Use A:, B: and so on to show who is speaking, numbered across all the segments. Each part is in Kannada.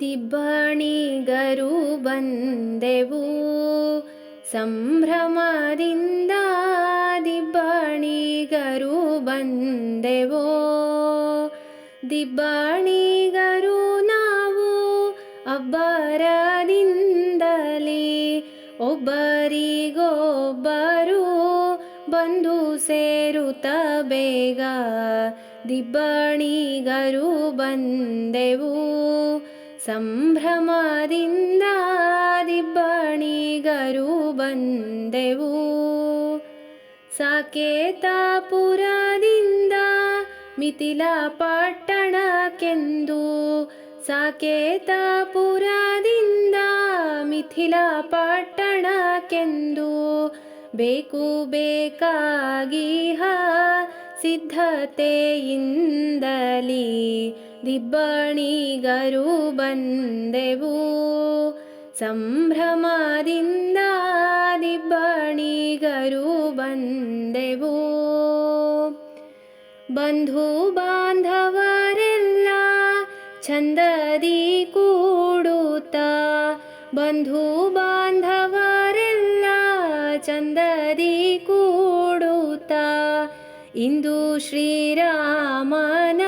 A: ದಿಬ್ಬಣಿಗರು ಬಂದೆವು. ಸಂಭ್ರಮದಿಂದ ದಿಬ್ಬಣಿಗರು ಬಂದೆವೋ. ದಿಬ್ಬಣಿಗರು ನಾವು ಅಬ್ಬರದಿಂದಲೇ ಒಬ್ಬರಿಗೊಬ್ಬರು ಬಂದು ಸೇರುತ್ತ ಬೇಗ ದಿಬ್ಬಣಿಗರು ಬಂದೆವು. ಸಂಭ್ರಮದಿಂದ ದಿಬ್ಬಣಿಗರು ಬಂದೆವು ಸಾಕೇತಾಪುರದಿಂದ ಮಿಥಿಲ ಪಟ್ಟಣಕ್ಕೆಂದು ಸಾಕೇತಾಪುರದಿಂದ ಮಿಥಿಲ ಪಟ್ಟಣಕ್ಕೆಂದು ಬೇಕು ಬೇಕಾಗಿ ಸಿದ್ಧತೆಯಿಂದಲೇ ದಿಬ್ಬಣಿಗರು ಬಂದೆವು ಸಂಭ್ರಮದಿಂದ ದಿಬ್ಬಣಿಗರು ಬಂದೆವು ಬಂಧು ಬಾಂಧವರೆಲ್ಲ ಚಂದದಿ ಕೂಡುತ್ತಾ ಬಂಧು ಬಾಂಧವರೆಲ್ಲ ಚಂದದಿ ಕೂಡುತ್ತಾ ಇಂದು ಶ್ರೀರಾಮನ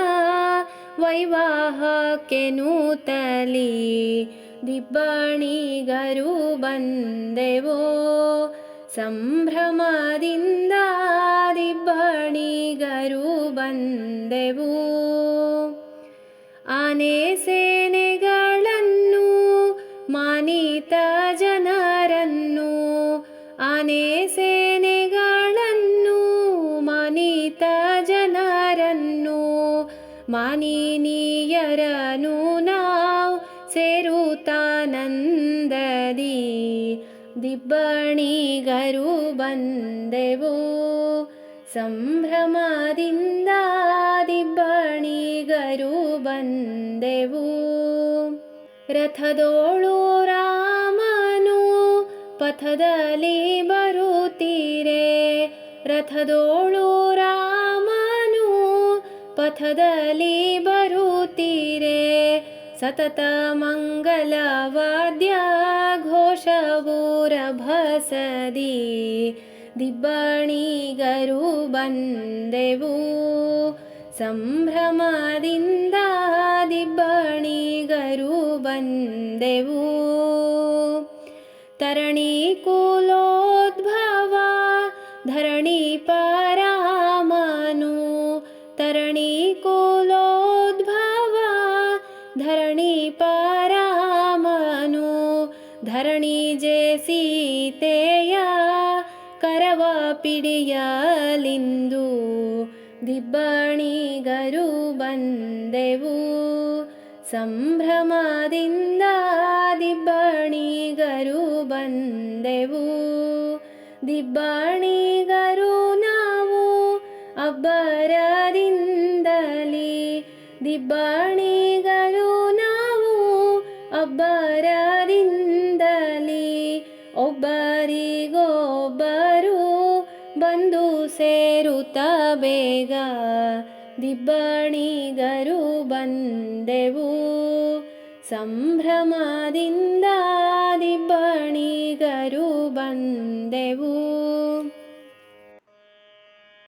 A: ವೈವಾಹಕ್ಕೆ ನೂತಲಿ ದಿಬ್ಬಣಿಗರು ಬಂದೆವೋ? ಸಂಭ್ರಮದಿಂದ ದಿಬ್ಬಣಿಗರು ಬಂದೆವು? ಆನೆ ಸೇನೆಗಳನ್ನು ಮಾನಿತ ಮಾನಿನೀಯರನು ನಾವು ಸೇರುತ್ತಾನಂದದಿ ದಿಬ್ಬಣಿಗರು ಬಂದೆವು. ಸಂಭ್ರಮದಿಂದ ದಿಬ್ಬಣಿಗರು ಬಂದೆವು. ರಥದೋಳು ರಾಮನು ಪಥದಲ್ಲಿ ಬರುತ್ತೀರೆ ರಥದೋಳು ರಾಮನು ಪಥದಲ್ಲಿ ಬರುತ್ತೀರೆ ಸತತ ಮಂಗಲವಾದ್ಯ ಘೋಷವೂರಭಸದಿ ದಿಬ್ಬಣಿಗರು ಬಂದೆವು ಸಂಭ್ರಮದಿಂದ ದಿಬ್ಬಣಿಗರು ಬಂದೆವು ತರಣಿ ಕುಲೋದ್ಭವ ಧರಣಿ ಪರಾಮನು ಧರಣಿ ಜೆ ಸೀತೆಯ ಕರವ ಪಿಡಿಯಲಿಂದು ದಿಬ್ಬಣಿಗರು ಬಂದೆವು. ಸಂಭ್ರಮದಿಂದ ದಿಬ್ಬಣಿಗರು ಬಂದೆವು. ದಿಬ್ಬಣಿಗರು ನಾವು ಅಬ್ಬರದಿಂದಲೇ ದಿಬ್ಬಣಿಗರು ನಾವು ಅಬ್ಬರದಿಂದಲೇ ಒಬ್ಬರಿಗೊಬ್ಬರು ಬಂದು ಸೇರುತ್ತ ಬೇಗ ದಿಬ್ಬಣಿಗರು ಬಂದೆವು. ಸಂಭ್ರಮದಿಂದ ದಿಬ್ಬಣಿಗರು ಬಂದೆವು.